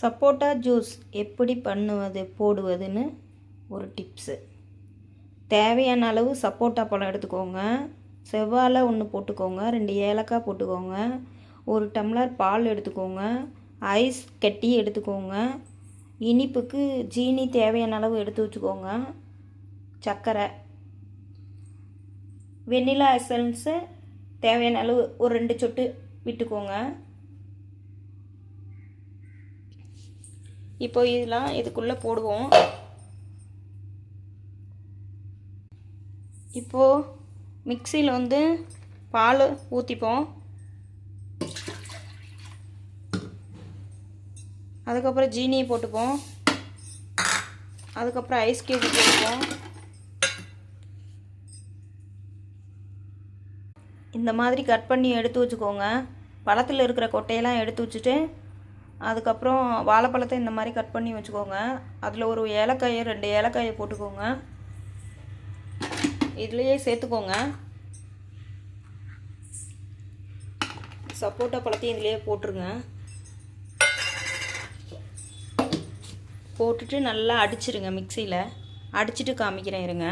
சப்போட்டா ஜூஸ் எப்படி பண்ணுவது போடுவதுன்னு ஒரு டிப்ஸு. தேவையான அளவு சப்போட்டா பழம் எடுத்துக்கோங்க. செவ்வாழை ஒன்று போட்டுக்கோங்க. ரெண்டு ஏலக்காய் போட்டுக்கோங்க. ஒரு டம்ளர் பால் எடுத்துக்கோங்க. ஐஸ் கட்டி எடுத்துக்கோங்க. இனிப்புக்கு ஜீனி தேவையான அளவு எடுத்து வச்சுக்கோங்க. சர்க்கரை வெண்ணிலா எசன்ஸு தேவையான அளவு ஒரு ரெண்டு சொட்டு விட்டுக்கோங்க. இப்போ இதெல்லாம் இதுக்குள்ளே போடுவோம். இப்போது மிக்சியில் வந்து பால் ஊற்றிப்போம் அதுக்கப்புறம் ஜீனியை போட்டுப்போம். அதுக்கப்புறம் ஐஸ் கியூப் போட்டுப்போம். இந்த மாதிரி கட் பண்ணி எடுத்து வச்சுக்கோங்க. பழத்தில் இருக்கிற கொட்டையெல்லாம் எடுத்து வச்சுட்டு அதுக்கப்புறம் வாழைப்பழத்தை இந்த மாதிரி கட் பண்ணி வச்சுக்கோங்க. அதில் ஒரு ஏலக்காயை ரெண்டு ஏலக்காயை போட்டுக்கோங்க. இதுலேயே சேர்த்துக்கோங்க. சப்போட்டா பழத்தையும் இதுலேயே போட்டுருங்க. போட்டுட்டு நல்லா அடிச்சிருங்க மிக்சியில் அடிச்சிட்டு காமிக்கிறேன் இருங்க.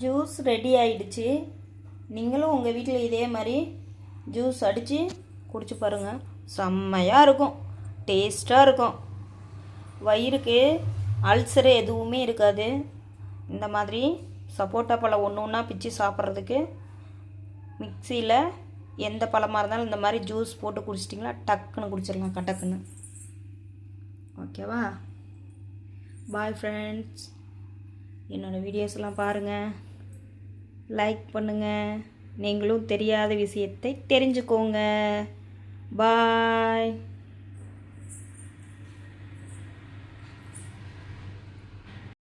ஜூஸ் ரெடி ஆயிடுச்சு. நீங்களும் உங்கள் வீட்டில் இதே மாதிரி ஜூஸ் அடித்து குடிச்சு பாருங்கள் செம்மையாக இருக்கும். டேஸ்ட்டாக இருக்கும். வயிறுக்கு அல்சரு எதுவுமே இருக்காது. இந்த மாதிரி சப்போட்டா பழம் ஒன்று ஒன்றா பிச்சு சாப்பிட்றதுக்கு மிக்சியில் எந்த பழமாக இருந்தாலும் இந்த மாதிரி ஜூஸ் போட்டு குடிச்சிட்டிங்களா? டக்குன்னு குடிச்சிடலாம் கட்டக்குன்னு. ஓகேவா? பாய் ஃப்ரெண்ட்ஸ் என்னோடய வீடியோஸ்லாம் பாருங்கள் லைக் பண்ணுங்கள் நீங்களும் தெரியாத விஷயத்தை தெரிஞ்சுக்கோங்க. பாய்.